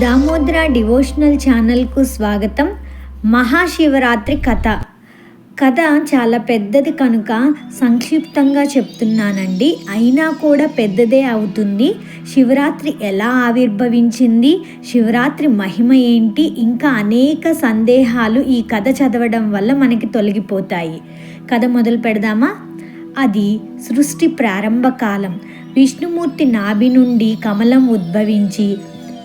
Damodra devotional ఛానల్కు స్వాగతం. మహాశివరాత్రి కథ. కథ చాలా పెద్దది కనుక సంక్షిప్తంగా చెప్తున్నానండి. అయినా కూడా పెద్దదే అవుతుంది. శివరాత్రి ఎలా ఆవిర్భవించింది? శివరాత్రి మహిమ ఏంటి? ఇంకా అనేక సందేహాలు ఈ కథ చదవడం వల్ల మనకి తొలగిపోతాయి. కథ మొదలు పెడదామా? అది సృష్టి ప్రారంభ కాలం విష్ణుమూర్తి నాభి నుండి కమలం ఉద్భవించి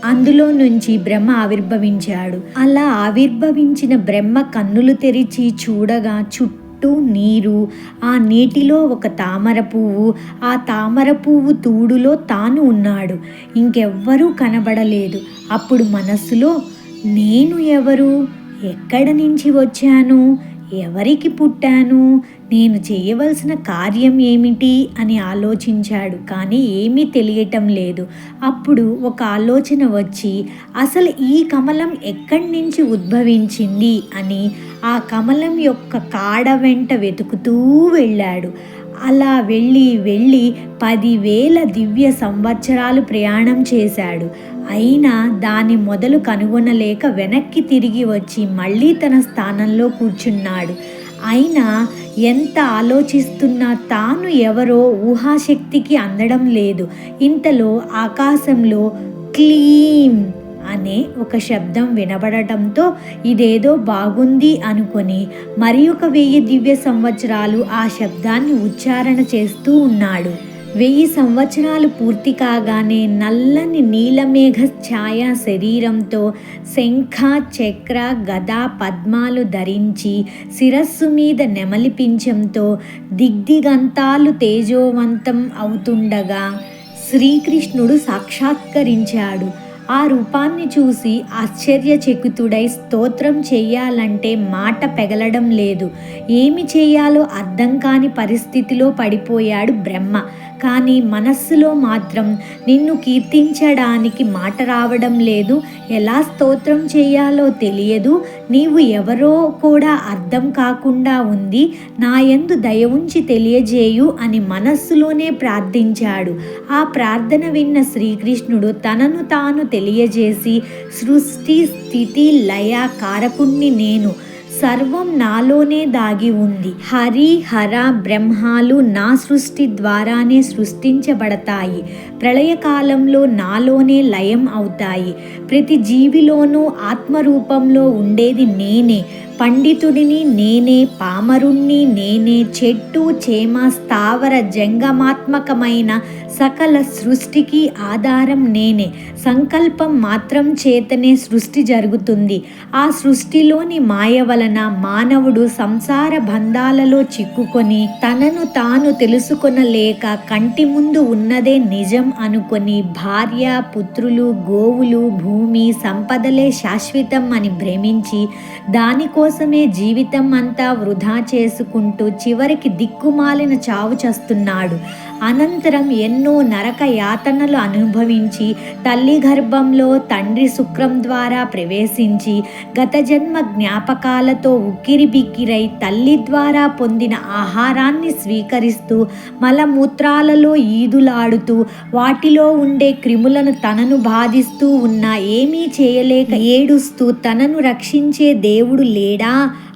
అందులో నుంచి బ్రహ్మ ఆవిర్భవించాడు. అలా ఆవిర్భవించిన బ్రహ్మ కన్నులు తెరిచి చూడగా చుట్టూ నీరు ఆ నీటిలో ఒక తామర పువ్వు ఆ తామర పువ్వు తూడులో తాను ఉన్నాడు. ఇంకెవ్వరూ కనబడలేదు. అప్పుడు మనస్సులో నేను ఎవరు? ఎక్కడ నుంచి వచ్చాను? ఎవరికి పుట్టాను? నేను చేయవలసిన కార్యం ఏమిటి? అని ఆలోచించాడు. కానీ ఏమీ తెలియటం లేదు. అప్పుడు ఒక ఆలోచన వచ్చి అసలు ఈ కమలం ఎక్కడి నుంచి ఉద్భవించింది? అని ఆ కమలం యొక్క కాడ వెంట వెతుకుతూ వెళ్ళాడు. అలా వెళ్ళి వెళ్ళి పదివేల దివ్య సంవత్సరాలు ప్రయాణం చేశాడు. అయినా దాని మొదలు కనుగొనలేక వెనక్కి తిరిగి వచ్చి మళ్ళీ తన స్థానంలో కూర్చున్నాడు. అయినా ఎంత ఆలోచిస్తున్నా తాను ఎవరో ఊహాశక్తికి అందడం లేదు. ఇంతలో ఆకాశంలో క్లీమ్ అనే ఒక శబ్దం వినబడటంతో ఇదేదో బాగుంది అనుకొని మరి ఒక వెయ్యి దివ్య సంవత్సరాలు ఆ శబ్దాన్ని ఉచ్చారణ చేస్తూ ఉన్నాడు. వెయ్యి సంవత్సరాలు పూర్తి కాగానే నల్లని నీలమేఘ ఛాయ శరీరంతో శంఖ చక్ర గదా పద్మాలు ధరించి శిరస్సు మీద నెమలిపించంతో దిగ్దిగంతాలు తేజోవంతం అవుతుండగా శ్రీకృష్ణుడు సాక్షాత్కరించాడు. ఆ రూపాన్ని చూసి ఆశ్చర్యచకితుడై స్తోత్రం చేయాలంటే మాట పెగలడం లేదు. ఏమి చేయాలో అర్థం కాని పరిస్థితిలో పడిపోయాడు బ్రహ్మ. కానీ మనస్సులో మాత్రం నిన్ను కీర్తించడానికి మాట రావడం లేదు. ఎలా స్తోత్రం చేయాలో తెలియదు. నీవు ఎవరో కూడా అర్థం కాకుండా ఉంది. నా యందు దయ ఉంచి తెలియజేయు అని మనస్సులోనే ప్రార్థించాడు. ఆ ప్రార్థన విన్న శ్రీకృష్ణుడు తనను తాను తెలియజేసి సృష్టి స్థితి లయ కారకుణ్ణి నేను. సర్వం నాలోనే దాగి ఉంది. హరి హర బ్రహ్మాలు నా సృష్టి ద్వారానే సృష్టించబడతాయి. ప్రళయకాలంలో నాలోనే లయం అవుతాయి. ప్రతి జీవిలోనూ ఆత్మరూపంలో ఉండేది నేనే. పండితుడిని నేనే పామరుణ్ణి నేనే చెట్టు చేమ స్థావర జంగమాత్మకమైన సకల సృష్టికి ఆధారం నేనే. సంకల్పం మాత్రం చేతనే సృష్టి జరుగుతుంది. ఆ సృష్టిలోని మాయ వలన మానవుడు సంసార బంధాలలో చిక్కుకొని తనను తాను తెలుసుకొనలేక కంటి ముందు ఉన్నదే నిజం అనుకొని భార్య పుత్రులు గోవులు భూమి సంపదలే శాశ్వతం అని భ్రమించి కోసమే జీవితం అంతా వృధా చేసుకుంటూ చివరికి దిక్కుమాలిన చావు చస్తున్నాడు. అనంతరం ఎన్నో నరక యాతనలు అనుభవించి తల్లి గర్భంలో తండ్రి శుక్రం ద్వారా ప్రవేశించి గత జన్మ జ్ఞాపకాలతో ఉక్కిరి బిక్కిరై తల్లి ద్వారా పొందిన ఆహారాన్ని స్వీకరిస్తూ మలమూత్రాలలో ఈదులాడుతూ వాటిలో ఉండే క్రిములను తనను బాధిస్తూ ఉన్నా ఏమీ చేయలేక ఏడుస్తూ తనను రక్షించే దేవుడు లేడు.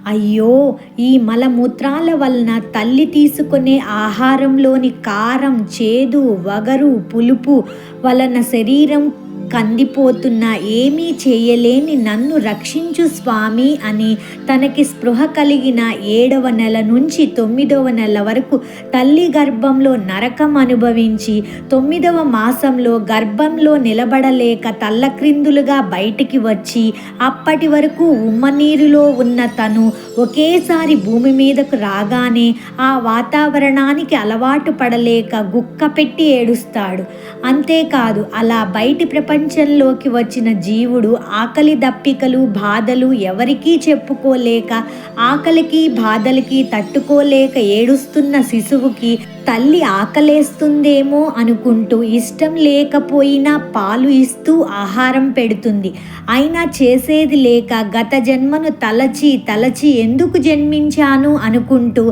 అయ్యో ఈ మలమూత్రాల వలన తల్లి తీసుకునే ఆహారంలోని కారం చేదు వగరు పులుపు వలన శరీరం కందిపోతున్న ఏమీ చేయలేని నన్ను రక్షించు స్వామి అని తనకి స్పృహ కలిగిన ఏడవ నెల నుంచి తొమ్మిదవ నెల వరకు తల్లి గర్భంలో నరకం అనుభవించి తొమ్మిదవ మాసంలో గర్భంలో నిలబడలేక తల్లక్రిందులుగా బయటికి వచ్చి అప్పటి వరకు ఉమ్మనీరులో ఉన్న తను ఒకేసారి భూమి మీదకు రాగానే ఆ వాతావరణానికి అలవాటు పడలేక గుక్క పెట్టి ఏడుస్తాడు. అంతేకాదు అలా బయటి ప్రపంచ ప్రపంచంలోకి వచ్చిన జీవుడు ఆకలి దప్పికలు బాధలు ఎవరికీ చెప్పుకోలేక ఆకలికి బాధలకి తట్టుకోలేక ఏడుస్తున్న శిశువుకి తల్లి ఆకలేస్తుందేమో అనుకుంటూ ఇష్టం లేకపోయినా పాలు ఇస్తూ ఆహారం పెడుతుంది. అయినా చేసేది లేక గత జన్మను తలచి తలచి ఎందుకు జన్మించాను అనుకుంటూ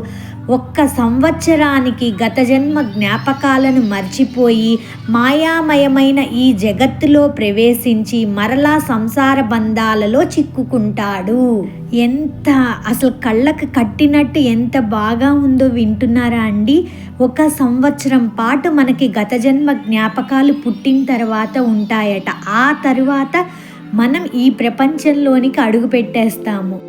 ఒక్క సంవత్సరానికి గత జన్మ జ్ఞాపకాలను మర్చిపోయి మాయామయమైన ఈ జగత్తులో ప్రవేశించి మరలా సంసార బంధాలలో చిక్కుకుంటాడు. ఎంత అసలు కళ్ళకు కట్టినట్టు ఎంత బాగా ఉందో వింటున్నారా అండి? ఒక సంవత్సరం పాటు మనకి గత జన్మ జ్ఞాపకాలు పుట్టిన తర్వాత ఉంటాయట. ఆ తరువాత మనం ఈ ప్రపంచంలోనికి అడుగు పెట్టేస్తాము.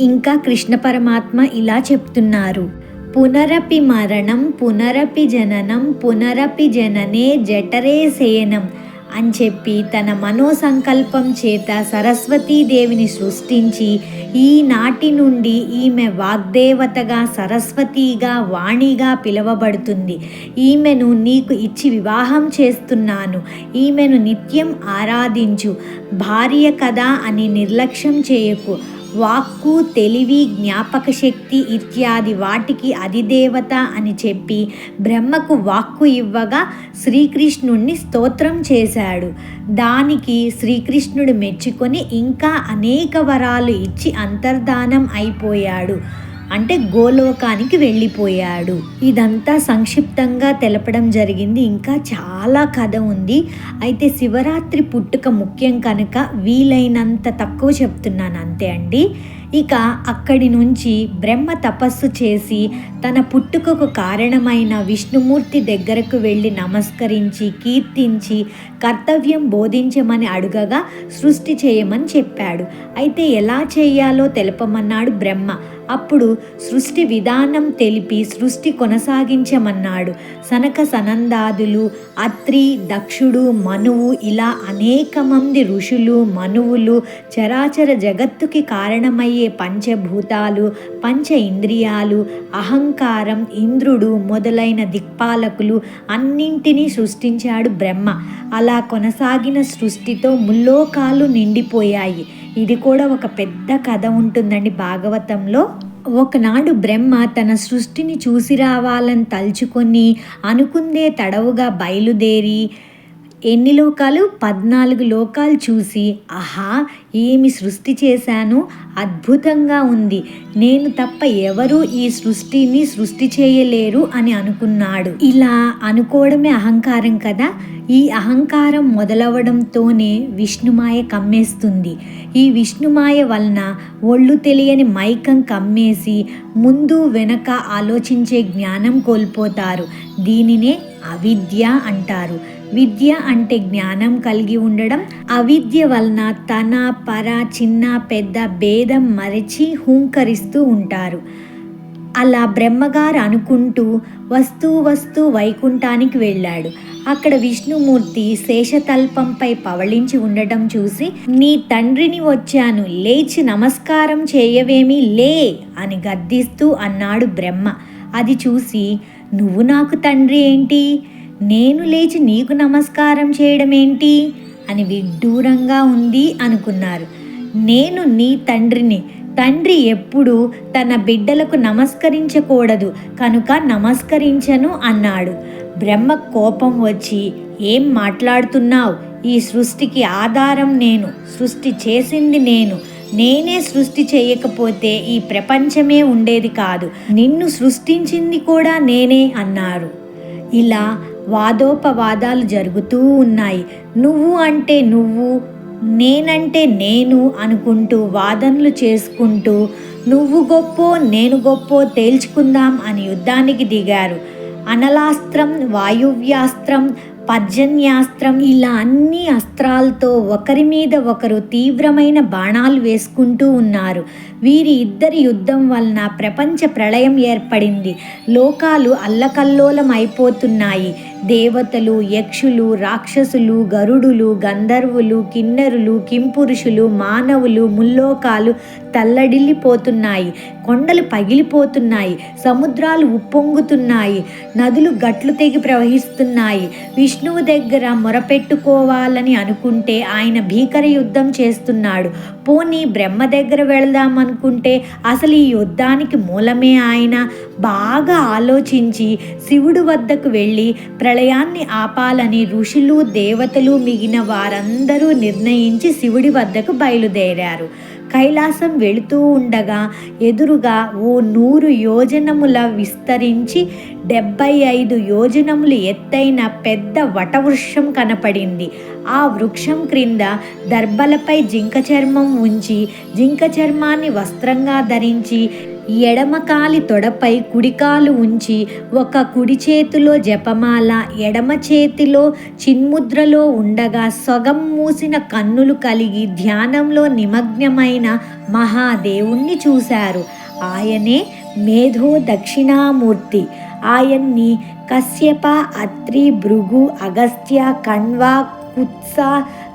ఇంకా కృష్ణ పరమాత్మ ఇలా చెప్తున్నారు. పునరపి మరణం పునరపి జననం పునరపి జననే జఠరే శయనం అని చెప్పి తన మనోసంకల్పం చేత సరస్వతీదేవిని సృష్టించి ఈనాటి నుండి ఈమె వాగ్దేవతగా సరస్వతిగా వాణిగా పిలువబడుతుంది. ఈమెను నీకు ఇచ్చి వివాహం చేస్తున్నాను. ఈమెను నిత్యం ఆరాధించు. భార్య కదా అని నిర్లక్ష్యం చేయకు. వాక్కు తెలివి జ్ఞాపక శక్తి ఇత్యాది వాటికి అధిదేవత అని చెప్పి బ్రహ్మకు వాక్కు ఇవ్వగా శ్రీకృష్ణుణ్ణి స్తోత్రం చేశాడు. దానికి శ్రీకృష్ణుడు మెచ్చుకొని ఇంకా అనేక వరాలు ఇచ్చి అంతర్ధానం అయిపోయాడు. అంటే గోలోకానికి వెళ్ళిపోయాడు. ఇదంతా సంక్షిప్తంగా తెలపడం జరిగింది. ఇంకా చాలా కథ ఉంది. అయితే శివరాత్రి పుట్టుక ముఖ్యం కనుక వీలైనంత తక్కువ చెప్తున్నాను. అంతే అండి. ఇక అక్కడి నుంచి బ్రహ్మ తపస్సు చేసి తన పుట్టుకకు కారణమైన విష్ణుమూర్తి దగ్గరకు వెళ్ళి నమస్కరించి కీర్తించి కర్తవ్యం బోధించమని అడుగగా సృష్టి చేయమని చెప్పాడు. అయితే ఎలా చేయాలో తెలపమన్నాడు బ్రహ్మ. అప్పుడు సృష్టి విధానం తెలిపి సృష్టి కొనసాగించమన్నాడు. సనక సనందాదులు అత్రి దక్షుడు మనువు ఇలా అనేక మంది ఋషులు మనువులు చరాచర జగత్తుకి కారణమయ్యే పంచభూతాలు పంచ ఇంద్రియాలు అహంకారం ఇంద్రుడు మొదలైన దిక్పాలకులు అన్నింటినీ సృష్టించాడు బ్రహ్మ. అలా కొనసాగిన సృష్టితో ముల్లోకాలు నిండిపోయాయి. ఇది కూడా ఒక పెద్ద కథ ఉంటుందండి భాగవతంలో. ఒకనాడు బ్రహ్మ తన సృష్టిని చూసి రావాలని తలుచుకొని అనుకుందే తడవుగా బయలుదేరి ఎన్ని లోకాలు? పద్నాలుగు లోకాలు చూసి ఆహా ఏమి సృష్టి చేశాను? అద్భుతంగా ఉంది. నేను తప్ప ఎవరు ఈ సృష్టిని సృష్టి చేయలేరు అని అనుకున్నాడు. ఇలా అనుకోవడమే అహంకారం కదా? ఈ అహంకారం మొదలవడంతోనే విష్ణుమాయ కమ్మేస్తుంది. ఈ విష్ణుమాయ వలన ఒళ్ళు తెలియని మైకం కమ్మేసి ముందు వెనక ఆలోచించే జ్ఞానం కోల్పోతారు. దీనినే అవిద్య అంటారు. విద్య అంటే జ్ఞానం కలిగి ఉండడం అవిద్య వలన తన పర చిన్న పెద్ద భేదం మరిచి హుంకరిస్తూ ఉంటారు. అలా బ్రహ్మగారు అనుకుంటూ వస్తూ వస్తూ వైకుంఠానికి వెళ్ళాడు. అక్కడ విష్ణుమూర్తి శేషతల్పంపై పవళించి ఉండటం చూసి నీ తండ్రిని వచ్చాను లేచి నమస్కారం చేయవేమి లే అని గద్దిస్తూ అన్నాడు బ్రహ్మ. అది చూసి నువ్వు నాకు తండ్రి ఏంటి? నేను లేచి నీకు నమస్కారం చేయడం ఏంటి అని విడ్డూరంగా ఉంది అనుకున్నారు. నేను నీ తండ్రిని. తండ్రి ఎప్పుడు తన బిడ్డలకు నమస్కరించకూడదు. కనుక నమస్కరించను అన్నాడు. బ్రహ్మ కోపం వచ్చి ఏం మాట్లాడుతున్నావు? ఈ సృష్టికి ఆధారం నేను. సృష్టి చేసింది నేను. నేనే సృష్టి చేయకపోతే ఈ ప్రపంచమే ఉండేది కాదు. నిన్ను సృష్టించింది కూడా నేనే అన్నారు. ఇలా వాదోపవాదాలు జరుగుతూ ఉన్నాయి. నువ్వు అంటే నువ్వు నేనంటే నేను అనుకుంటూ వాదనలు చేసుకుంటూ నువ్వు గొప్పో నేను గొప్పో తేల్చుకుందాం అని యుద్ధానికి దిగారు. అనలాస్త్రం వాయువ్యాస్త్రం పర్జన్యాస్త్రం ఇలా అన్ని అస్త్రాలతో ఒకరి మీద ఒకరు తీవ్రమైన బాణాలు వేసుకుంటూ ఉన్నారు. వీరి ఇద్దరి యుద్ధం వలన ప్రపంచ ప్రళయం ఏర్పడింది. లోకాలు అల్లకల్లోలం అయిపోతున్నాయి దేవతలు యక్షులు రాక్షసులు గరుడులు గంధర్వులు కిన్నెరులు కింపురుషులు మానవులు ముల్లోకాలు తల్లడిల్లిపోతున్నాయి కొండలు పగిలిపోతున్నాయి సముద్రాలు ఉప్పొంగుతున్నాయి నదులు గట్లు తెగి ప్రవహిస్తున్నాయి. విష్ణువు దగ్గర మొరపెట్టుకోవాలని అనుకుంటే ఆయన భీకర యుద్ధం చేస్తున్నాడు. పోనీ బ్రహ్మ దగ్గర వెళదామనుకుంటే అసలు ఈ యుద్ధానికి మూలమే ఆయన? బాగా ఆలోచించి శివుడు వద్దకు వెళ్ళి ప్రళయాన్ని ఆపాలని ఋషులు దేవతలు మిగిన వారందరూ నిర్ణయించి శివుడి వద్దకు బయలుదేరారు. కైలాసం వెళుతూ ఉండగా ఎదురుగా ఓ నూరు యోజనముల విస్తరించి డెబ్బై ఐదు యోజనములు ఎత్తైన పెద్ద వటవృక్షం కనపడింది. ఆ వృక్షం క్రింద దర్బలపై జింక చర్మం ఉంచి జింక చర్మాన్ని వస్త్రంగా ధరించి ఎడమకాలి తొడపై కుడికాలు ఉంచి ఒక కుడి చేతిలో జపమాల ఎడమ చేతిలో చిన్ముద్రలో ఉండగా సొగం మూసిన కన్నులు కలిగి ధ్యానంలో నిమగ్నమైన మహాదేవుణ్ణి చూశారు. ఆయనే మేధో దక్షిణామూర్తి. ఆయన్ని కశ్యప అత్రి భృగు అగస్త్య కణ్వ కుత్స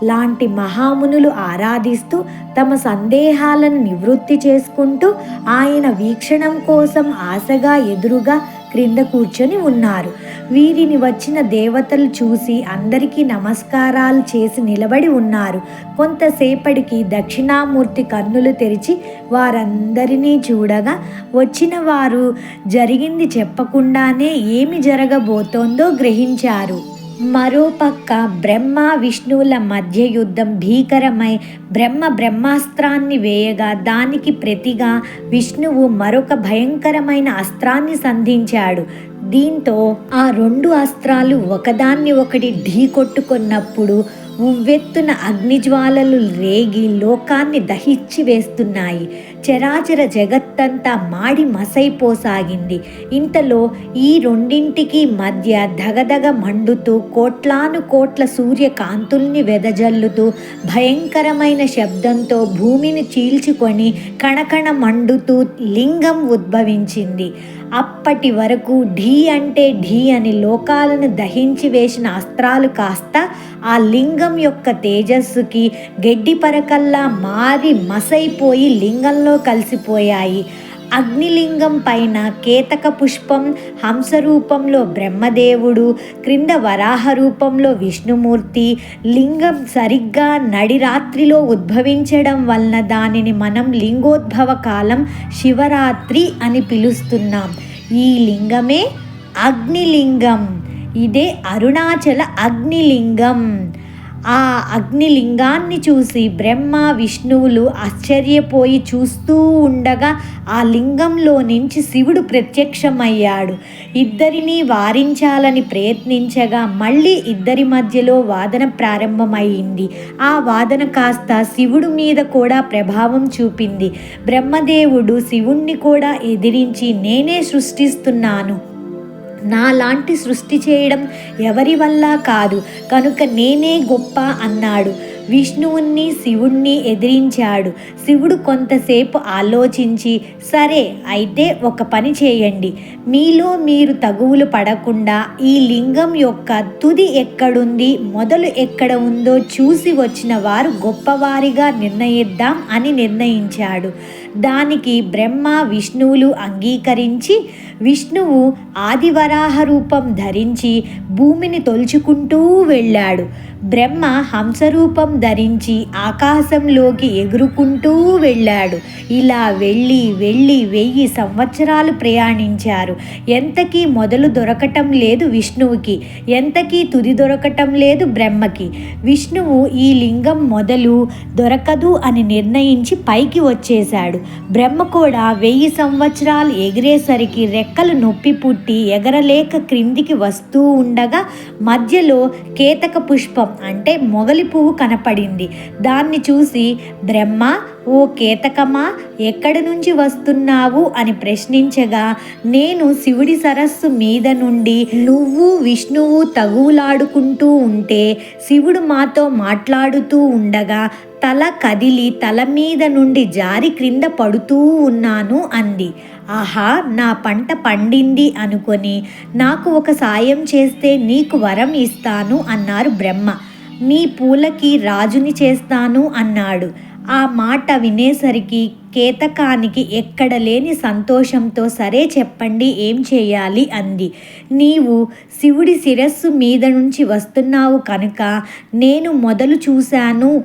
లాంటి మహామునులు ఆరాధిస్తూ తమ సందేహాలను నివృత్తి చేసుకుంటూ ఆయన వీక్షణం కోసం ఆశగా ఎదురుగా క్రింద కూర్చొని ఉన్నారు. వీరిని వచ్చిన దేవతలు చూసి అందరికీ నమస్కారాలు చేసి నిలబడి ఉన్నారు. కొంతసేపటికి దక్షిణామూర్తి కన్నులు తెరిచి వారందరినీ చూడగా వచ్చిన వారు జరిగింది చెప్పకుండానే ఏమి జరగబోతోందో గ్రహించారు. మరోపక్క బ్రహ్మ విష్ణువుల మధ్య యుద్ధం భీకరమై బ్రహ్మ బ్రహ్మాస్త్రాన్ని వేయగా దానికి ప్రతిగా విష్ణువు మరొక భయంకరమైన అస్త్రాన్ని సంధించాడు. దీంతో ఆ రెండు అస్త్రాలు ఒకదాన్ని ఒకటి ఢీ కొట్టుకున్నప్పుడు ఉవ్వెత్తున అగ్నిజ్వాలలు రేగి లోకాన్ని దహించి వేస్తున్నాయి. చరాచర జగత్తంతా మాడి మసైపోసాగింది. ఇంతలో ఈ రెండింటికి మధ్య దగదగ మండుతూ కోట్లాను కోట్ల సూర్యకాంతుల్ని వెదజల్లుతూ భయంకరమైన శబ్దంతో భూమిని చీల్చుకొని కణకణ మండుతూ లింగం ఉద్భవించింది. అప్పటి వరకు ఢీ అంటే ఢీ అని లోకాలను దహించి వేసిన అస్త్రాలు కాస్త ఆ లింగం యొక్క తేజస్సుకి గడ్డి పరకల్లా మారి మసైపోయి లింగంలో కలిసిపోయాయి. అగ్నిలింగం పైన కేతక పుష్పం హంస రూపంలో బ్రహ్మదేవుడు క్రింద వరాహ రూపంలో విష్ణుమూర్తి లింగం సరిగ్గా నడిరాత్రిలో ఉద్భవించడం వలన దానిని మనం లింగోద్భవ కాలం శివరాత్రి అని పిలుస్తున్నాం. ఈ లింగమే అగ్నిలింగం. ఇదే అరుణాచల అగ్నిలింగం. ఆ అగ్నిలింగాన్ని చూసి బ్రహ్మ విష్ణువులు ఆశ్చర్యపోయి చూస్తూ ఉండగా ఆ లింగంలో నుంచి శివుడు ప్రత్యక్షమయ్యాడు. ఇద్దరిని వారించాలని ప్రయత్నించగా మళ్ళీ ఇద్దరి మధ్యలో వాదన ప్రారంభమైంది. ఆ వాదన కాస్త శివుడు మీద కూడా ప్రభావం చూపింది. బ్రహ్మదేవుడు శివుణ్ణి కూడా ఎదిరించి నేనే సృష్టిస్తున్నాను. నాలాంటి సృష్టి చేయడం ఎవరి వల్ల కాదు. కనుక నేనే గొప్ప అన్నాడు. విష్ణువుని శివుణ్ణి ఎదిరించాడు. శివుడు కొంతసేపు ఆలోచించి సరే అయితే ఒక పని చేయండి. మీలో మీరు తగువులు పడకుండా ఈ లింగం యొక్క తుది ఎక్కడుంది మొదలు ఎక్కడ ఉందో చూసి వచ్చిన వారు గొప్పవారిగా నిర్ణయిద్దాం అని నిర్ణయించాడు. దానికి బ్రహ్మ విష్ణువులు అంగీకరించి విష్ణువు ఆదివరాహ రూపం ధరించి భూమిని తొలుచుకుంటూ వెళ్ళాడు. బ్రహ్మ హంసరూపం ధరించి ఆకాశంలోకి ఎగురుకుంటూ వెళ్ళాడు. ఇలా వెళ్ళి వెళ్ళి వెయ్యి సంవత్సరాలు ప్రయాణించారు. ఎంతకీ మొదలు దొరకటం లేదు విష్ణువుకి. ఎంతకీ తుది దొరకటం లేదు బ్రహ్మకి. విష్ణువు ఈ లింగం మొదలు దొరకదు అని నిర్ణయించి పైకి వచ్చేశాడు. బ్రహ్మ కూడా వెయ్యి సంవత్సరాలు ఎగిరేసరికి రెక్కలు నొప్పి పుట్టి ఎగరలేక క్రిందికి వస్తూ ఉండగా మధ్యలో కేతక పుష్పం అంటే మొగలి పువ్వు కనపడింది. దాన్ని చూసి బ్రహ్మ ఓ కేతకమా ఎక్కడి నుంచి వస్తున్నావు అని ప్రశ్నించగా నేను శివుడి సరస్సు మీద నుండి నువ్వు విష్ణువు తగువులాడుకుంటూ ఉంటే శివుడు మాతో మాట్లాడుతూ ఉండగా తల కదిలి తల మీద నుండి జారి క్రింద పడుతూ ఉన్నాను అంది. ఆహా నా పంట పండింది అనుకొని నాకు ఒక సాయం చేస్తే నీకు వరం ఇస్తాను అన్నారు బ్రహ్మ. మీ పూలకి రాజుని చేస్తాను అన్నాడు. ఆ మాట వినేసరికి కేతకానికి ఎక్కడ లేని సంతోషంతో సరే చెప్పండి ఏం చేయాలి? అంది. నీవు శివుడి శిరస్సు మీద నుంచి వస్తున్నావు కనుక నేను మొదలు చూశాను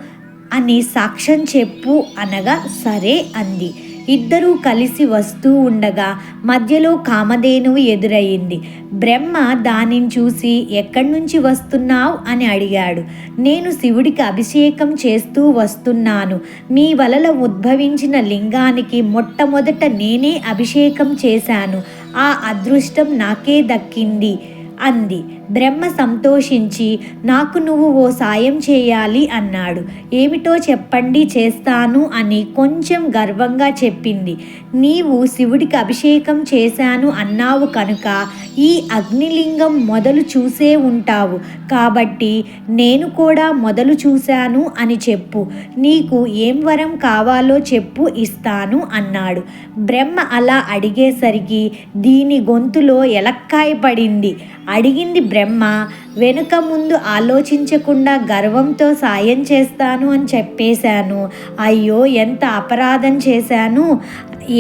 అని సాక్ష్యం చెప్పు అనగా సరే అంది. ఇద్దరూ కలిసి వస్తూ ఉండగా మధ్యలో కామధేనువు ఎదురయ్యింది బ్రహ్మ దానిని చూసి ఎక్కడి నుంచి వస్తున్నావు? అని అడిగాడు. నేను శివుడికి అభిషేకం చేస్తూ వస్తున్నాను. మీ వలల ఉద్భవించిన లింగానికి మొట్టమొదట నేనే అభిషేకం చేశాను. ఆ అదృష్టం నాకే దక్కింది. అంది. బ్రహ్మ సంతోషించి నాకు నువ్వు ఓ సాయం చేయాలి అన్నాడు. ఏమిటో చెప్పండి చేస్తాను అని కొంచెం గర్వంగా చెప్పింది. నీవు శివుడికి అభిషేకం చేశాను అన్నావు కనుక ఈ అగ్నిలింగం మొదలు చూసే ఉంటావు. కాబట్టి నేను కూడా మొదలు చూశాను అని చెప్పు. నీకు ఏం వరం కావాలో చెప్పు ఇస్తాను అన్నాడు. బ్రహ్మ అలా అడిగేసరికి దీని గొంతులో ఎలక్కాయ పడింది. అడిగింది బ్రహ్మ వెనుక ముందు ఆలోచించకుండా గర్వంతో సాయం చేస్తాను అని చెప్పేశాను. అయ్యో ఎంత అపరాధం చేశాను?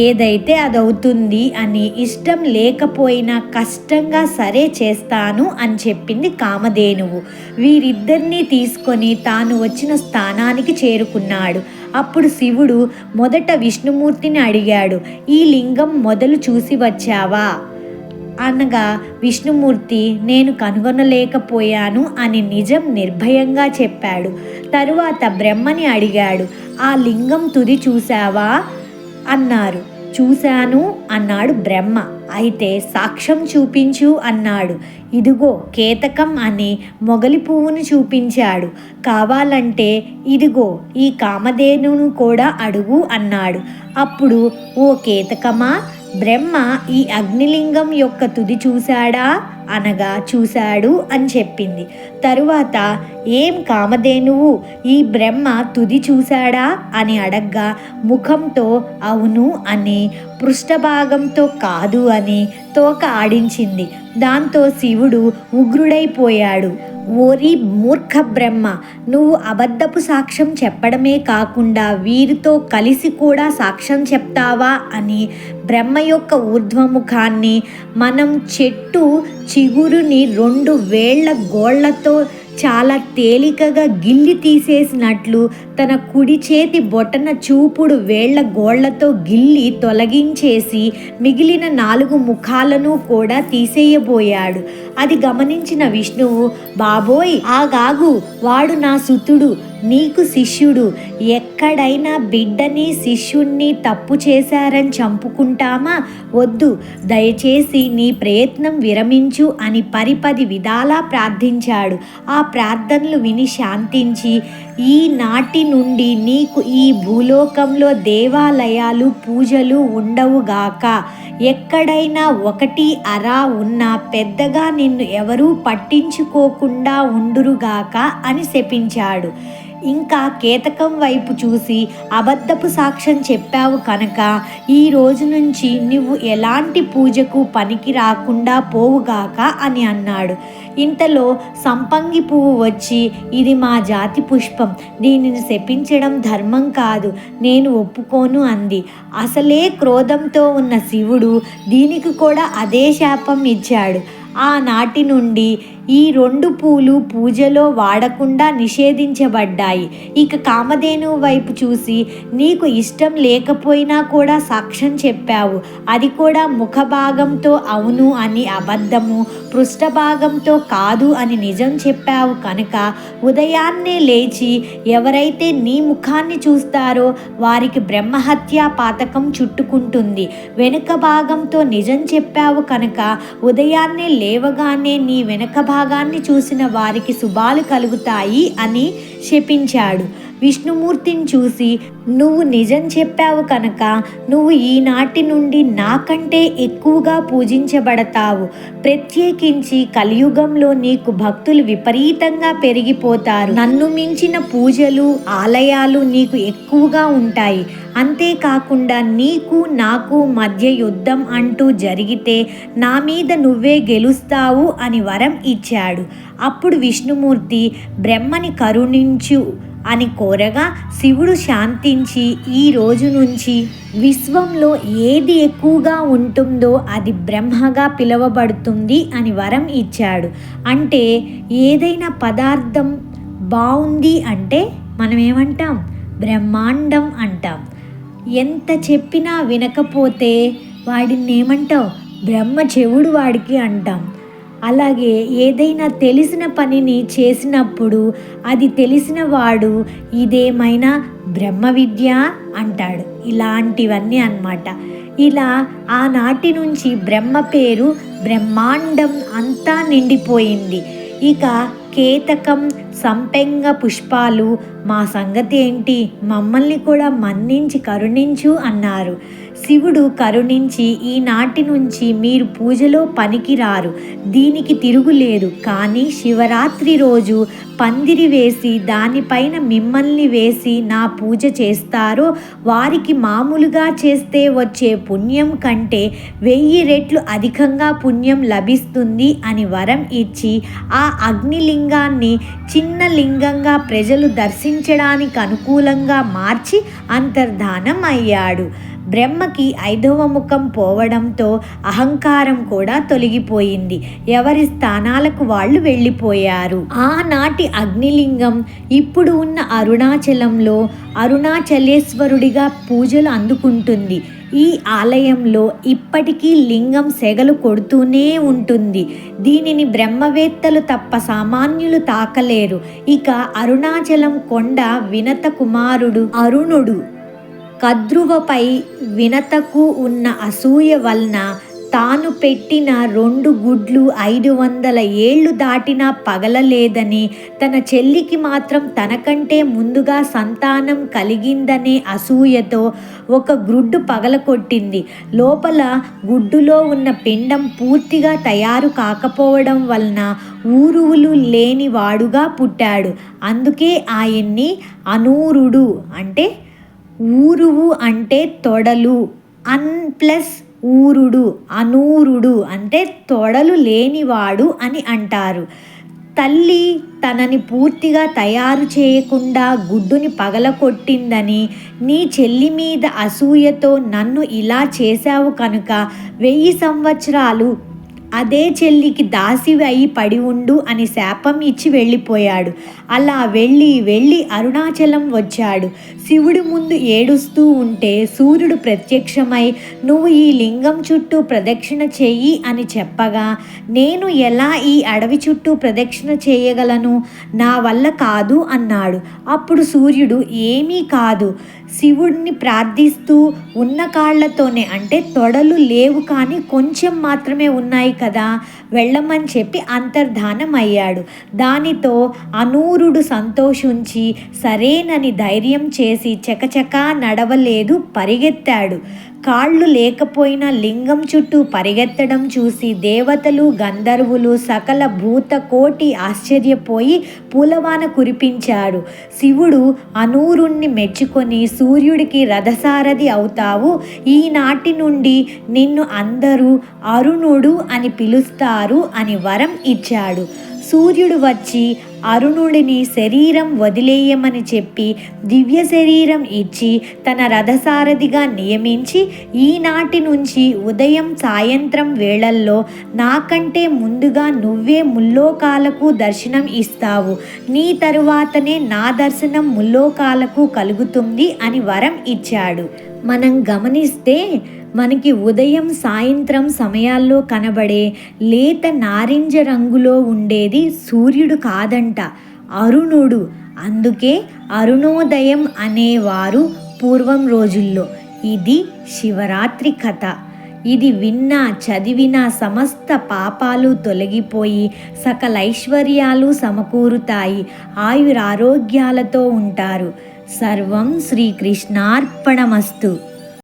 ఏదైతే అదవుతుంది అని ఇష్టం లేకపోయినా కష్టంగా సరే చేస్తాను అని చెప్పింది కామధేనువు. వీరిద్దరినీ తీసుకొని తాను వచ్చిన స్థానానికి చేరుకున్నాడు. అప్పుడు శివుడు మొదట విష్ణుమూర్తిని అడిగాడు ఈ లింగం మొదలు చూసి వచ్చావా? అనగా విష్ణుమూర్తి నేను కనుగొనలేకపోయాను అని నిజం నిర్భయంగా చెప్పాడు. తరువాత బ్రహ్మని అడిగాడు ఆ లింగం తుది చూశావా? అన్నారు. చూశాను అన్నాడు బ్రహ్మ. అయితే సాక్ష్యం చూపించు అన్నాడు. ఇదిగో కేతకం అని మొగలి పువ్వును చూపించాడు. కావాలంటే ఇదిగో ఈ కామధేనును కూడా అడుగు అన్నాడు. అప్పుడు ఓ కేతకమా? బ్రహ్మ ఈ అగ్నిలింగం యొక్క తుది చూశాడా? అనగా చూశాడు అని చెప్పింది. తరువాత ఏం కామధేనువు? ఈ బ్రహ్మ తుది చూశాడా? అని అడగ్గా ముఖంతో అవును అని పృష్ఠభాగంతో కాదు అని తోక ఆడించింది. దాంతో శివుడు ఉగ్రుడైపోయాడు. ఓరి మూర్ఖ బ్రహ్మ నువ్వు అబద్ధపు సాక్ష్యం చెప్పడమే కాకుండా వీరితో కలిసి కూడా సాక్ష్యం చెప్తావా అని బ్రహ్మ యొక్క ఊర్ధ్వముఖాన్ని మనం చెట్టు చిగురుని రెండు వేళ్ళ గోళ్ళతో చాలా తేలికగా గిల్లి తీసేసినట్లు తన కుడి చేతి బొటన చూపుడు వేళ్ళ గోళ్ళతో గిల్లి తొలగించేసి మిగిలిన నాలుగు ముఖాలను కూడా తీసేయబోయాడు. అది గమనించిన విష్ణువు బాబోయ్ ఆగాగు వాడు నా సుతుడు. నీకు శిష్యుడు ఎక్కడైనా బిడ్డని శిష్యుణ్ణి తప్పు చేశారని చంపుకుంటామా? వద్దు. దయచేసి నీ ప్రయత్నం విరమించు అని పరిపది విధాలా ప్రార్థించాడు. ఆ ప్రార్థనలు విని శాంతించి ఈ నాటి నుండి నీకు ఈ భూలోకంలో దేవాలయాలు పూజలు ఉండవుగాక ఎక్కడైనా ఒకటి అరా ఉన్నా పెద్దగా నిన్ను ఎవరూ పట్టించుకోకుండా ఉండురుగాక అని శపించాడు. ఇంకా కేతకం వైపు చూసి అబద్ధపు సాక్ష్యం చెప్పావు కనుక ఈ రోజు నుంచి నువ్వు ఎలాంటి పూజకు పనికి రాకుండా పోవుగాక అని అన్నాడు. ఇంతలో సంపంగి పువ్వు వచ్చి ఇది మా జాతి పుష్పం. దీనిని శపించడం ధర్మం కాదు నేను ఒప్పుకోను అంది. అసలే క్రోధంతో ఉన్న శివుడు దీనికి కూడా అదే శాపం ఇచ్చాడు. ఆనాటి నుండి ఈ రెండు పూలు పూజలో వాడకుండా నిషేధించబడ్డాయి. ఇక కామధేను వైపు చూసి నీకు ఇష్టం లేకపోయినా కూడా సాక్ష్యం చెప్పావు. అది కూడా ముఖభాగంతో అవును అని అబద్ధము పృష్ఠభాగంతో కాదు అని నిజం చెప్పావు కనుక ఉదయాన్నే లేచి ఎవరైతే నీ ముఖాన్ని చూస్తారో వారికి బ్రహ్మహత్యా పాతకం చుట్టుకుంటుంది. వెనుక భాగంతో నిజం చెప్పావు కనుక ఉదయాన్నే లేవగానే నీ వెనక భాగాన్ని చూసిన వారికి శుభాలు కలుగుతాయి అని శపించాడు. విష్ణుమూర్తిని చూసి నువ్వు నిజం చెప్పావు కనుక నువ్వు ఈనాటి నుండి నాకంటే ఎక్కువగా పూజించబడతావు. ప్రత్యేకించి కలియుగంలో నీకు భక్తులు విపరీతంగా పెరిగిపోతారు. నన్ను మించిన పూజలు ఆలయాలు నీకు ఎక్కువగా ఉంటాయి. అంతేకాకుండా నీకు నాకు మధ్య యుద్ధం అంటూ జరిగితే నా మీద నువ్వే గెలుస్తావు అని వరం ఇచ్చాడు. అప్పుడు విష్ణుమూర్తి బ్రహ్మని కరుణించు అని కోరగా శివుడు శాంతించి ఈ రోజు నుంచి విశ్వంలో ఏది ఎక్కువగా ఉంటుందో అది బ్రహ్మగా పిలువబడుతుంది అని వరం ఇచ్చాడు. అంటే ఏదైనా పదార్థం బాగుంది అంటే మనం ఏమంటాం? బ్రహ్మాండం అంటాం. ఎంత చెప్పినా వినకపోతే వాడిని ఏమంటావు? బ్రహ్మ చెవుడు వాడికి అంటాం. అలాగే ఏదైనా తెలిసిన పనిని చేసినప్పుడు అది తెలిసిన వాడు ఇదేమైనా బ్రహ్మ విద్య అంటాడు. ఇలాంటివన్నీ అన్నమాట. ఇలా ఆనాటి నుంచి బ్రహ్మ పేరు బ్రహ్మాండం అంతా నిండిపోయింది. ఇక కేతకం సంపెంగ పుష్పాలు మా సంగతి ఏంటి మమ్మల్ని కూడా మన్నించి కరుణించు అన్నారు. శివుడు కరుణించి ఈనాటి నుంచి మీరు పూజలో పనికిరారు. దీనికి తిరుగులేదు. కానీ శివరాత్రి రోజు పందిరి వేసి దానిపైన మిమ్మల్ని వేసి నా పూజ చేస్తారో వారికి మామూలుగా చేస్తే వచ్చే పుణ్యం కంటే వెయ్యి రెట్లు అధికంగా పుణ్యం లభిస్తుంది అని వరం ఇచ్చి ఆ అగ్నిలింగాన్ని చిన్న లింగంగా ప్రజలు దర్శించడానికి అనుకూలంగా మార్చి అంతర్ధానం అయ్యాడు. బ్రహ్మకి ఐదవ ముఖం పోవడంతో అహంకారం కూడా తొలగిపోయింది. ఎవరి స్థానాలకు వాళ్ళు వెళ్ళిపోయారు. ఆనాటి అగ్నిలింగం ఇప్పుడు ఉన్న అరుణాచలంలో అరుణాచలేశ్వరుడిగా పూజలు అందుకుంటుంది. ఈ ఆలయంలో ఇప్పటికీ లింగం సెగలు కొడుతూనే ఉంటుంది. దీనిని బ్రహ్మవేత్తలు తప్ప సామాన్యులు తాకలేరు. ఇక అరుణాచలం కొండ వినత కుమారుడు అరుణుడు. కద్రువపై వినతకు ఉన్న అసూయ వలన తాను పెట్టిన రెండు గుడ్లు ఐదు వందల ఏళ్ళు దాటినా పగలలేదని తన చెల్లికి మాత్రం తనకంటే ముందుగా సంతానం కలిగిందనే అసూయతో ఒక గుడ్డు పగలకొట్టింది. లోపల గుడ్డులో ఉన్న పిండం పూర్తిగా తయారు కాకపోవడం వలన ఊరువులు లేని వాడుగా పుట్టాడు. అందుకే ఆయన్ని అనూరుడు అంటే ఊరువు అంటే తొడలు. అన్ ప్లస్ ఊరుడు అనూరుడు అంటే తొడలు లేనివాడు అని అంటారు. తల్లి తనని పూర్తిగా తయారు చేయకుండా గుడ్డుని పగలకొట్టిందని నీ చెల్లి మీద అసూయతో నన్ను ఇలా చేశావు కనుక వెయ్యి సంవత్సరాలు అదే చెల్లికి దాసివి అయి పడి ఉండు అని శాపం ఇచ్చి వెళ్ళిపోయాడు. అలా వెళ్ళి వెళ్ళి అరుణాచలం వచ్చాడు. శివుడి ముందు ఏడుస్తూ ఉంటే సూర్యుడు ప్రత్యక్షమై నువ్వు ఈ లింగం చుట్టూ ప్రదక్షిణ చెయ్యి అని చెప్పగా నేను ఎలా ఈ అడవి చుట్టూ ప్రదక్షిణ చేయగలను? నా వల్ల కాదు అన్నాడు. అప్పుడు సూర్యుడు ఏమీ కాదు. శివుడిని ప్రార్థిస్తూ ఉన్న కాళ్ళతోనే అంటే తొడలు లేవు కానీ కొంచెం మాత్రమే ఉన్నాయి కదా వెళ్ళమని చెప్పి అంతర్ధానం అయ్యాడు. దానితో అనూరుడు సంతోషించి సరేనని ధైర్యం చేసి చకచకా నడవలేదు పరిగెత్తాడు. కాళ్ళు లేకపోయినా లింగం చుట్టూ పరిగెత్తడం చూసి దేవతలు గంధర్వులు సకల భూత కోటి ఆశ్చర్యపోయి పూలవాన కురిపించాడు. శివుడు అనూరుణ్ణి మెచ్చుకొని సూర్యుడికి రథసారథి అవుతావు. ఈనాటి నుండి నిన్ను అందరూ అరుణుడు అని పిలుస్తారు అని వరం ఇచ్చాడు. సూర్యుడు వచ్చి అరుణుడిని శరీరం వదిలేయమని చెప్పి దివ్య శరీరం ఇచ్చి తన రథసారథిగా నియమించి ఈనాటి నుంచి ఉదయం సాయంత్రం వేళల్లో నాకంటే ముందుగా నువ్వే ముల్లోకాలకు దర్శనం ఇస్తావు. నీ తరువాతనే నా దర్శనం ముల్లోకాలకు కలుగుతుంది అని వరం ఇచ్చాడు. మనం గమనిస్తే మనకి ఉదయం సాయంత్రం సమయాల్లో కనబడే లేత నారింజ రంగులో ఉండేది సూర్యుడు కాదంట అరుణుడు. అందుకే అరుణోదయం అనేవారు పూర్వం రోజుల్లో. ఇది శివరాత్రి కథ. ఇది విన్నా చదివిన సమస్త పాపాలు తొలగిపోయి సకల ఐశ్వర్యాలు సమకూరుతాయి ఆయురారోగ్యాలతో ఉంటారు. సర్వం శ్రీకృష్ణార్పణమస్తు.